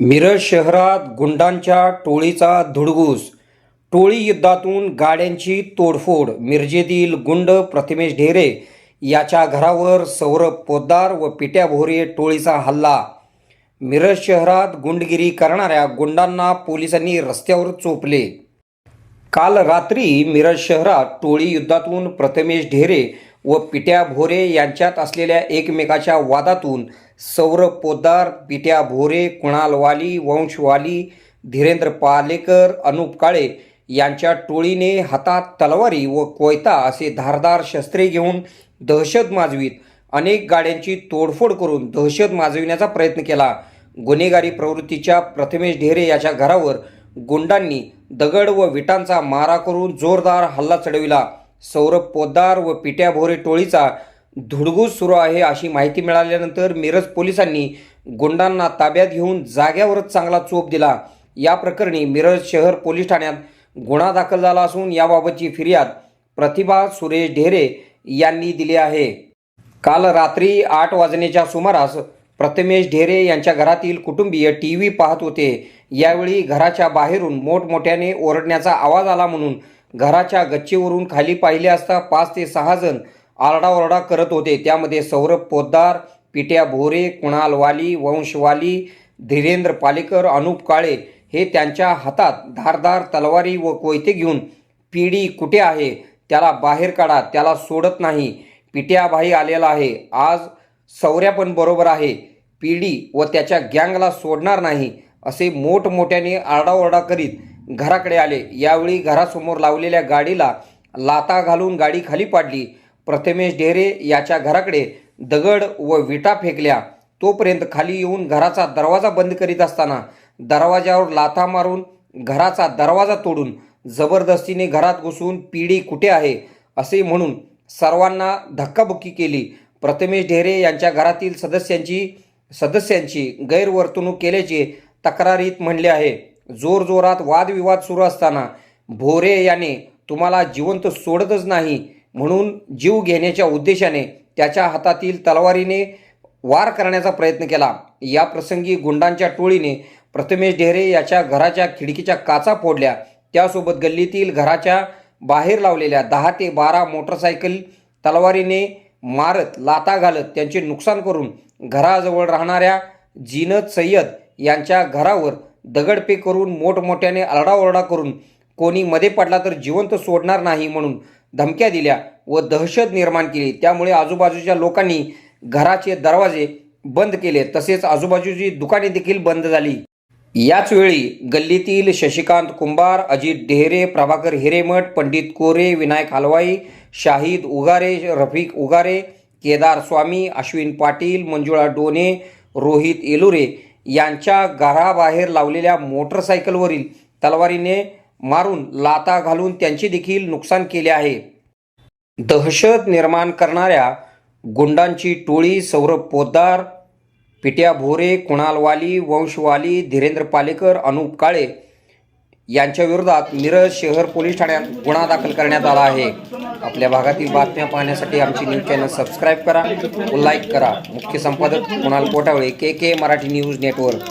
मिरज शहरात गुंडांच्या टोळीचा धुडगूस. टोळी युद्धातून गाड्यांची तोडफोड. मिरजेतील गुंड प्रथमेश ढेरे याच्या घरावर सौरभ पोद्दार व पिट्या भोरे टोळीचा हल्ला. मिरज शहरात गुंडगिरी करणाऱ्या गुंडांना पोलिसांनी रस्त्यावर चोपले. काल रात्री मिरज शहरात टोळी युद्धातून प्रथमेश ढेरे व पिट्या भोरे यांच्यात असलेल्या एकमेकाच्या वादातून सौरभ पोद्दार पिट्या भोरे कुणाल वाली वंशवाली धीरेंद्र पालेकर अनुप काळे यांच्या टोळीने हातात तलवारी व कोयता असे धारदार शस्त्रे घेऊन दहशत माजवीत. अनेक गाड्यांची तोडफोड करून दहशत माजविण्याचा प्रयत्न केला. गुन्हेगारी प्रवृत्तीच्या प्रथमेश ढेरे याच्या घरावर गुंडांनी दगड व विटांचा मारा करून जोरदार हल्ला चढविला. सौरभ पोद्दार व पिट्या भोरे टोळीचा धुडगूस सुरू आहे अशी माहिती मिळाल्यानंतर मिरज पोलिसांनी गुंडांना ताब्यात घेऊन जाग्यावरच चांगला चोप दिला. या प्रकरणी मिरज शहर पोलीस ठाण्यात गुन्हा दाखल झाला असून याबाबतची फिर्याद प्रतिभा सुरेश ढेरे यांनी दिली आहे. काल रात्री आठ वाजण्याच्या सुमारास प्रथमेश ढेरे यांच्या घरातील कुटुंबीय टी व्ही पाहत होते. यावेळी घराच्या बाहेरून मोठमोठ्याने ओरडण्याचा आवाज आला म्हणून घराच्या गच्चीवरून खाली पाहिले असता पाच ते सहा जण आरडाओरडा करत होते. त्यामध्ये सौरभ पोद्दार पिट्या भोरे कुणाल वाली वंश वाली धीरेंद्र पालेकर अनुप काळे हे त्यांच्या हातात धारदार तलवारी व कोयते घेऊन पिढी कुठे आहे? त्याला बाहेर काढा त्याला सोडत नाही. पिट्या भाई आलेला आहे. आज सौऱ्या पण बरोबर आहे. पिढी व त्याच्या गँगला सोडणार नाही. असे मोठमोठ्याने आरडाओरडा करीत घराकडे आले. यावेळी घरासमोर लावलेल्या गाडीला लाता घालून गाडी खाली पाडली. प्रथमेश ढेरे याच्या घराकडे दगड व विटा फेकल्या. तोपर्यंत खाली येऊन घराचा दरवाजा बंद करीत असताना दरवाजावर लाथा मारून घराचा दरवाजा तोडून जबरदस्तीने घरात घुसून पिढी कुठे आहे असे म्हणून सर्वांना धक्काबुक्की केली. प्रथमेश ढेरे यांच्या घरातील सदस्यांची सदस्यांची गैरवर्तणूक केल्याचे तक्रारीत म्हणले आहे. जोरजोरात वादविवाद सुरू असताना भोरे याने तुम्हाला जिवंत सोडतच नाही म्हणून जीव घेण्याच्या उद्देशाने त्याच्या हातातील तलवारीने वार करण्याचा प्रयत्न केला. या प्रसंगी गुंडांच्या टोळीने प्रथमेश ढेरे याच्या घराच्या खिडकीच्या काचा फोडल्या. त्यासोबत गल्लीतील घराच्या बाहेर लावलेल्या दहा ते बारा मोटरसायकल तलवारीने मारत लाता घालत त्यांचे नुकसान करून घराजवळ राहणाऱ्या जीनत सय्यद यांच्या घरावर दगडपे करून मोठमोठ्याने आरडाओरडा करून कोणी मध्ये पडला तर जिवंत सोडणार नाही म्हणून धमक्या दिल्या व दहशत निर्माण केली. त्यामुळे आजूबाजूच्या लोकांनी घराचे दरवाजे बंद केले. तसेच आजूबाजूची दुकाने देखील बंद झाली. याच वेळी गल्लीतील शशिकांत कुंभार अजित ढेरे प्रभाकर हिरेमठ पंडित कोरे विनायक हलवाई शाहिद उगारे रफिक उगारे केदार स्वामी अश्विन पाटील मंजुळा डोने रोहित एलुरे यांच्या घराबाहेर लावलेल्या मोटरसायकलवरील तलवारीने मारून लाता घालून त्यांचे देखील नुकसान केले आहे. दहशत निर्माण करणाऱ्या गुंडांची टोळी सौरभ पोद्दार पिट्या भोरे कुणाल वाली वंशवाली धीरेंद्र पालेकर अनुप काळे यांच्या विरोधात मिरज शहर पोलीस ठाण्यात गुन्हा दाखल करण्यात आला आहे. आपल्या भागातील बातम्या पाहण्यासाठी आमची न्यूज चॅनल सबस्क्राईब करा व लाईक करा. मुख्य संपादक Kunal Kotawale K K Marathi news network.